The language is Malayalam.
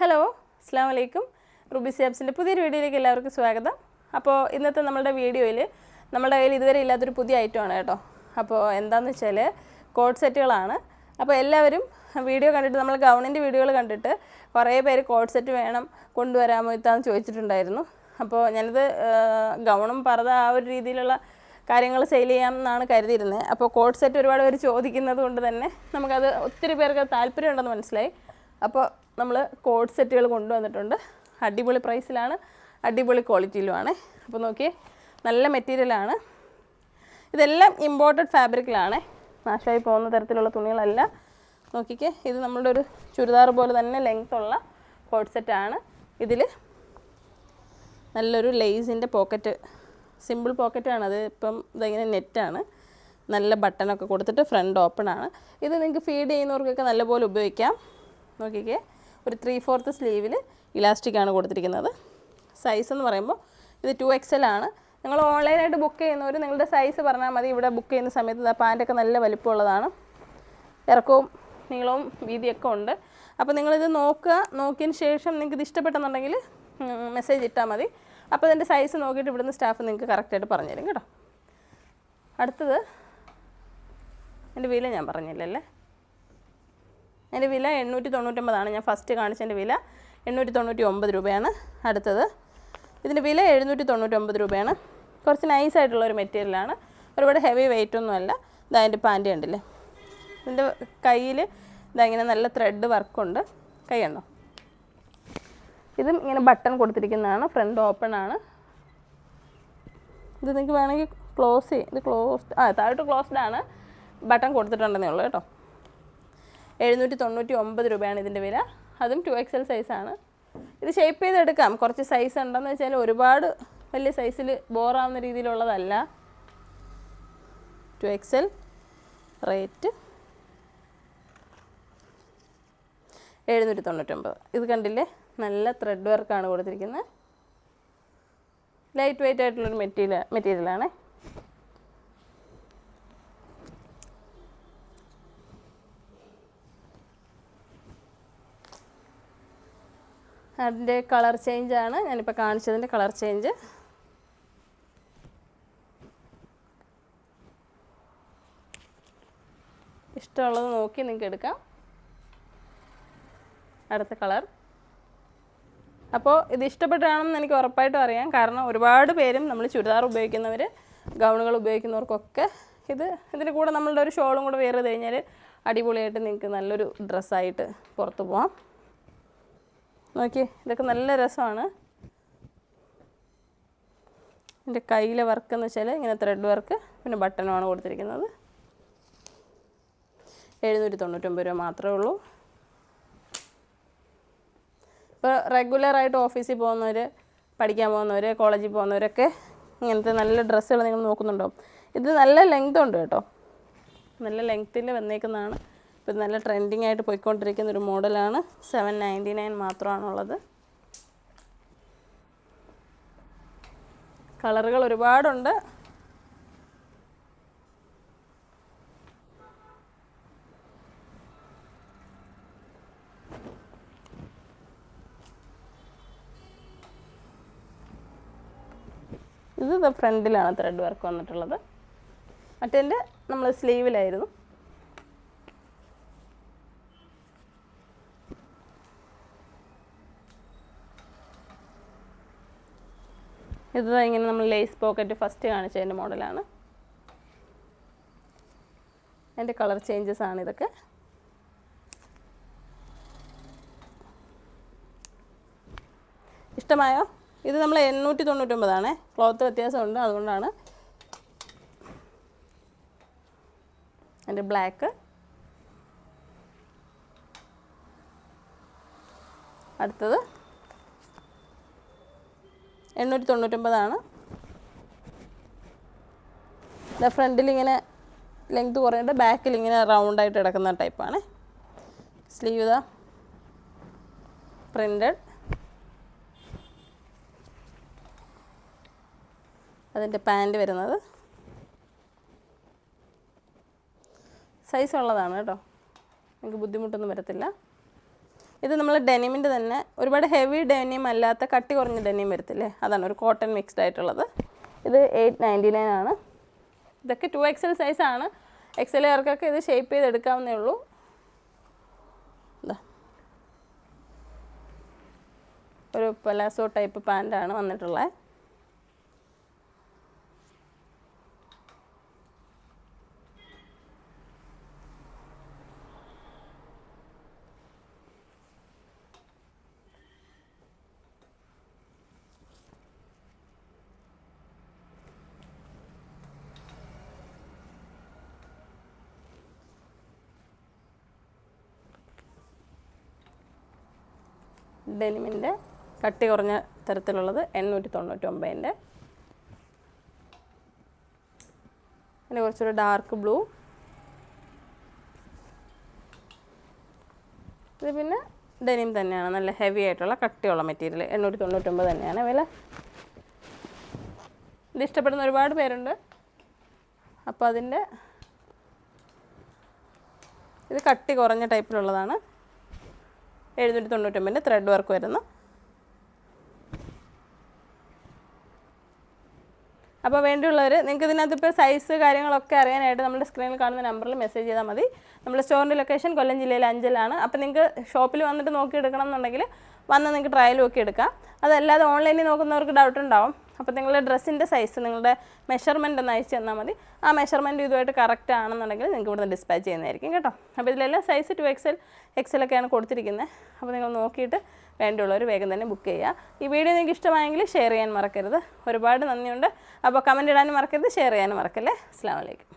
ഹലോ അസ്സാം വലൈക്കും റുബി സാബ്സിന്റെ പുതിയൊരു വീഡിയോയിലേക്ക് എല്ലാവർക്കും സ്വാഗതം. അപ്പോൾ ഇന്നത്തെ നമ്മുടെ വീഡിയോയിൽ നമ്മുടെ കയ്യിൽ ഇതുവരെ ഇല്ലാത്തൊരു പുതിയ ഐറ്റമാണ് കേട്ടോ. അപ്പോൾ എന്താണെന്ന് വെച്ചാൽ കോഡ് സെറ്റുകളാണ് അപ്പോൾ എല്ലാവരും വീഡിയോ കണ്ടിട്ട് നമ്മൾ ഗൗണിന്റെ വീഡിയോകൾ കണ്ടിട്ട് കുറേ പേര് കോഡ് സെറ്റ് വേണം കൊണ്ടുവരാമോ ഇത്താന്ന് ചോദിച്ചിട്ടുണ്ടായിരുന്നു. അപ്പോൾ ഞാനിത് ഗൗണും പറത ആ ഒരു രീതിയിലുള്ള കാര്യങ്ങൾ സെയിൽ ചെയ്യാം എന്നാണ് കരുതിയിരുന്നത് അപ്പോൾ കോഡ് സെറ്റ് ഒരുപാട് പേര് ചോദിക്കുന്നത് കൊണ്ട് തന്നെ നമുക്കത് ഒത്തിരി പേർക്ക് താല്പര്യമുണ്ടെന്ന് മനസ്സിലായി. അപ്പോൾ നമ്മൾ കോഡ് സെറ്റുകൾ കൊണ്ടുവന്നിട്ടുണ്ട്. അടിപൊളി പ്രൈസിലാണ് അടിപൊളി ക്വാളിറ്റിയിലുമാണ്. അപ്പോൾ നോക്കിയേ നല്ല മെറ്റീരിയലാണ്. ഇതെല്ലാം ഇമ്പോർട്ടഡ് ഫാബ്രിക്കിലാണ്. നാശമായി പോകുന്ന തരത്തിലുള്ള തുണികളല്ല. നോക്കിക്കേ ഇത് നമ്മളുടെ ഒരു ചുരിദാർ പോലെ തന്നെ ലെങ്ത് ഉള്ള കോഡ് സെറ്റാണ് ഇതിൽ നല്ലൊരു ലേസിന്റെ പോക്കറ്റ് സിമ്പിൾ പോക്കറ്റാണ് അത് ഇപ്പം ഇതിങ്ങനെ നെറ്റാണ് നല്ല ബട്ടണൊക്കെ കൊടുത്തിട്ട് ഫ്രണ്ട് ഓപ്പൺ ആണ്. ഇത് നിങ്ങൾക്ക് ഫീഡ് ചെയ്യുന്നവർക്കൊക്കെ നല്ലപോലെ ഉപയോഗിക്കാം. നോക്കിക്കേ. ഒരു ത്രീ ഫോർത്ത് സ്ലീവിൽ ഇലാസ്റ്റിക് ആണ് കൊടുത്തിരിക്കുന്നത്. സൈസ് എന്ന് പറയുമ്പോൾ ഇത് ടു എക്സൽ ആണ്. നിങ്ങൾ ഓൺലൈനായിട്ട് ബുക്ക് ചെയ്യുന്നവർ നിങ്ങളുടെ സൈസ് പറഞ്ഞാൽ മതി. ഇവിടെ ബുക്ക് ചെയ്യുന്ന സമയത്ത് പാന്റൊക്കെ നല്ല വലിപ്പമുള്ളതാണ്. ഇറക്കവും നീളവും വീതിയൊക്കെ ഉണ്ട്. അപ്പോൾ നിങ്ങളിത് നോക്കുക. നോക്കിയതിന് ശേഷം നിങ്ങൾക്ക് ഇത് ഇഷ്ടപ്പെട്ടെന്നുണ്ടെങ്കിൽ മെസ്സേജ് ഇട്ടാൽ മതി. അപ്പോൾ ഇതിന്റെ സൈസ് നോക്കിയിട്ട് ഇവിടുന്ന് സ്റ്റാഫ് നിങ്ങൾക്ക് കറക്റ്റായിട്ട് പറഞ്ഞുതരും കേട്ടോ. അടുത്തത് എന്റെ വില ഞാൻ പറഞ്ഞില്ലല്ലേ? എന്റെ വില എണ്ണൂറ്റി തൊണ്ണൂറ്റൊമ്പതാണ് ഞാൻ ഫസ്റ്റ് കാണിച്ചതിന്റെ വില എണ്ണൂറ്റി തൊണ്ണൂറ്റി ഒമ്പത് രൂപയാണ് അടുത്തത്. ഇതിന്റെ വില എഴുന്നൂറ്റി തൊണ്ണൂറ്റൊമ്പത് രൂപയാണ്. കുറച്ച് നൈസായിട്ടുള്ള ഒരു മെറ്റീരിയലാണ് ഒരുപാട് ഹെവി വെയിറ്റ് ഒന്നുമല്ല ഇതാ അതിന്റെ പാന്റ് കണ്ടില്ലേ? ഇതിന്റെ കയ്യിൽ ഇതാ ഇങ്ങനെ നല്ല ത്രെഡ് വർക്കുണ്ട് കൈ കണ്ടോ? ഇതും ഇങ്ങനെ ബട്ടൺ കൊടുത്തിരിക്കുന്നതാണ്. ഫ്രണ്ട് ഓപ്പൺ ആണ്. ഇത് നിങ്ങൾക്ക് വേണമെങ്കിൽ ക്ലോസ് ചെയ്യും ഇത് ക്ലോസ്ഡ് ആ താഴോട്ട് ക്ലോസ്ഡ് ആണ്. ബട്ടൺ കൊടുത്തിട്ടുണ്ടെന്നേ ഉള്ളൂ കേട്ടോ. എഴുന്നൂറ്റി തൊണ്ണൂറ്റി ഒമ്പത് രൂപയാണ് ഇതിന്റെ വില. അതും ടു എക്സൽ സൈസാണ് ഇത് ഷേപ്പ് ചെയ്തെടുക്കാം. കുറച്ച് സൈസ് ഉണ്ടെന്ന് വെച്ചാൽ ഒരുപാട് വലിയ സൈസിൽ ബോറാവുന്ന രീതിയിലുള്ളതല്ല. ടു എക്സൽ റേറ്റ് എഴുന്നൂറ്റി തൊണ്ണൂറ്റൊമ്പത് ഇത് കണ്ടില്ലേ? നല്ല ത്രെഡ് വർക്കാണ് കൊടുത്തിരിക്കുന്നത്. ലൈറ്റ് വെയിറ്റ് ആയിട്ടുള്ളൊരു മെറ്റീരിയൽ മെറ്റീരിയലാണ് അതിന്റെ കളർ ചേഞ്ച് ആണ്. ഞാനിപ്പോൾ കാണിച്ചതിന്റെ കളർ ചേഞ്ച് ഇഷ്ടമുള്ളത് നോക്കി നിങ്ങൾക്ക് എടുക്കാം. അടുത്ത കളർ. അപ്പോൾ ഇത് ഇഷ്ടപ്പെട്ടാണെന്ന് എനിക്ക് ഉറപ്പായിട്ടും അറിയാം. കാരണം ഒരുപാട് പേരും നമ്മൾ ചുരിദാർ ഉപയോഗിക്കുന്നവർ ഗൗണുകൾ ഉപയോഗിക്കുന്നവർക്കൊക്കെ ഇത് ഇതിന് കൂടെ നമ്മളുടെ ഒരു ഷോളും കൂടെ വേറെ കഴിഞ്ഞാൽ അടിപൊളിയായിട്ട് നിങ്ങൾക്ക് നല്ലൊരു ഡ്രസ്സായിട്ട് പുറത്ത് പോവാം. നോക്കി ഇതൊക്കെ നല്ല രസമാണ്. എന്റെ കയ്യിലെ വർക്ക് എന്ന് വെച്ചാൽ ഇങ്ങനെ ത്രെഡ് വർക്ക് പിന്നെ ബട്ടണുമാണ് കൊടുത്തിരിക്കുന്നത്. എഴുന്നൂറ്റി തൊണ്ണൂറ്റൊമ്പത് രൂപ മാത്രമേ ഉള്ളൂ. ഇപ്പോൾ റെഗുലറായിട്ട് ഓഫീസിൽ പോകുന്നവർ പഠിക്കാൻ പോകുന്നവർ കോളേജിൽ പോകുന്നവരൊക്കെ ഇങ്ങനത്തെ നല്ല ഡ്രസ്സുകൾ നിങ്ങൾ നോക്കുന്നുണ്ടോ? ഇത് നല്ല ലെങ്ത് ഉണ്ട് കേട്ടോ. നല്ല ലെങ്ത്തിൽ വന്നേക്കുന്നതാണ്. ഇപ്പോൾ ഇത് നല്ല ട്രെൻഡിങ് ആയിട്ട് പോയിക്കൊണ്ടിരിക്കുന്ന ഒരു മോഡലാണ് സെവൻ നയന്റി നയൻ മാത്രമാണുള്ളത്. കളറുകൾ ഒരുപാടുണ്ട്. ഇത് ഫ്രണ്ടിലാണ് ത്രെഡ് വർക്ക് വന്നിട്ടുള്ളത്. മറ്റേന്റെ നമ്മൾ സ്ലീവിലായിരുന്നു ഇത് ഇങ്ങനെ നമ്മൾ ലേസ് പോക്കറ്റ് ഫസ്റ്റ് കാണിച്ചതിന്റെ മോഡലാണ്. അതിന്റെ കളർ ചേഞ്ചസ് ആണ് ഇതൊക്കെ. ഇഷ്ടമായോ? ഇത് നമ്മൾ എണ്ണൂറ്റി തൊണ്ണൂറ്റൊമ്പതാണേ ക്ലോത്ത് വ്യത്യാസമുണ്ട് അതുകൊണ്ടാണ്. അതിന്റെ ബ്ലാക്ക് അടുത്തത്. എണ്ണൂറ്റി തൊണ്ണൂറ്റൊമ്പതാണ്. ഫ്രണ്ടിൽ ഇങ്ങനെ ലെങ്ത് കുറഞ്ഞിട്ട് ബാക്കിൽ ഇങ്ങനെ റൗണ്ടായിട്ട് കിടക്കുന്ന ടൈപ്പാണ് സ്ലീവ് ഇതാ പ്രിന്റഡ് അതിന്റെ പാന്റ് വരുന്നത്. സൈസ് ഉള്ളതാണ് കേട്ടോ. നിങ്ങൾക്ക് ബുദ്ധിമുട്ടൊന്നും വരത്തില്ല. ഇത് നമ്മൾ ഡെനിമിന്റെ തന്നെ ഒരുപാട് ഹെവി ഡെനിം അല്ലാത്ത കട്ടി കുറഞ്ഞ ഡെനിം വരത്തില്ലേ? അതാണ് ഒരു കോട്ടൺ മിക്സ്ഡ് ആയിട്ടുള്ളത്. ഇത് എയ്റ്റ് നയന്റി നയൻ ആണ്. ഇതൊക്കെ ടു എക്സൽ സൈസാണ് ആർക്കൊക്കെ ഇത് ഷേപ്പ് ചെയ്ത് എടുക്കാവുന്നേ ഉള്ളൂ ഒരു പലാസോ ടൈപ്പ് പാന്റാണ് വന്നിട്ടുള്ളത് ഡെനിമിന്റെ കട്ടി കുറഞ്ഞ തരത്തിലുള്ളത് എണ്ണൂറ്റി തൊണ്ണൂറ്റി ഒമ്പതിന്റെ പിന്നെ കുറച്ചൊരു ഡാർക്ക് ബ്ലൂ. ഇത് പിന്നെ ഡെനിം തന്നെയാണ്. നല്ല ഹെവി ആയിട്ടുള്ള കട്ടിയുള്ള മെറ്റീരിയൽ. എണ്ണൂറ്റി തൊണ്ണൂറ്റൊമ്പത് തന്നെയാണ് വില. ഇത് ഇഷ്ടപ്പെടുന്ന ഒരുപാട് പേരുണ്ട്. അപ്പോൾ അതിന്റെ ഇത് കട്ടി കുറഞ്ഞ ടൈപ്പിലുള്ളതാണ്. എഴുന്നൂറ്റി തൊണ്ണൂറ്റൊമ്പതിന്റെ ത്രെഡ് വർക്ക് വരുന്നു. അപ്പോൾ വേണ്ടിയുള്ളവർ നിങ്ങൾക്ക് ഇതിനകത്ത് ഇപ്പോൾ സൈസ് കാര്യങ്ങളൊക്കെ അറിയാനായിട്ട് നമ്മുടെ സ്ക്രീനിൽ കാണുന്ന നമ്പറിൽ മെസ്സേജ് ചെയ്താൽ മതി. നമ്മുടെ സ്റ്റോറിന്റെ ലൊക്കേഷൻ കൊല്ലം ജില്ലയിൽ അഞ്ചലാണ് അപ്പോൾ നിങ്ങൾക്ക് ഷോപ്പിൽ വന്നിട്ട് നോക്കി എടുക്കണം എന്നുണ്ടെങ്കിൽ വന്ന് നിങ്ങൾക്ക് ട്രയലും ഒക്കെ എടുക്കാം അതല്ലാതെ ഓൺലൈനിൽ നോക്കുന്നവർക്ക് ഡൗട്ട് ഉണ്ടാവും. അപ്പോൾ നിങ്ങളുടെ ഡ്രസ്സിന്റെ സൈസ് നിങ്ങളുടെ മെഷർമെന്റ് ഒന്ന് അയച്ചു തന്നാൽ മതി. ആ മെഷർമെന്റ് ഇതുമായിട്ട് കറക്റ്റ് ആണെന്നുണ്ടെങ്കിൽ നിങ്ങൾക്ക് ഇവിടുന്ന് ഡിസ്പാച്ച് ചെയ്യുന്നതായിരിക്കും കേട്ടോ. അപ്പോൾ ഇതിലെല്ലാം സൈസ് ടു എക്സൽ എക്സലൊക്കെയാണ് കൊടുത്തിരിക്കുന്നത്. അപ്പോൾ നിങ്ങൾ നോക്കിയിട്ട് വേണ്ടിയുള്ളവർ വേഗം തന്നെ ബുക്ക് ചെയ്യുക. ഈ വീഡിയോ നിങ്ങൾക്ക് ഇഷ്ടമായെങ്കിൽ ഷെയർ ചെയ്യാൻ മറക്കരുത്. ഒരുപാട് നന്ദിയുണ്ട്. അപ്പോൾ കമന്റ് ഇടാനും മറക്കരുത് ഷെയർ ചെയ്യാനും മറക്കല്ലേ? അസ്സാം വലൈക്കും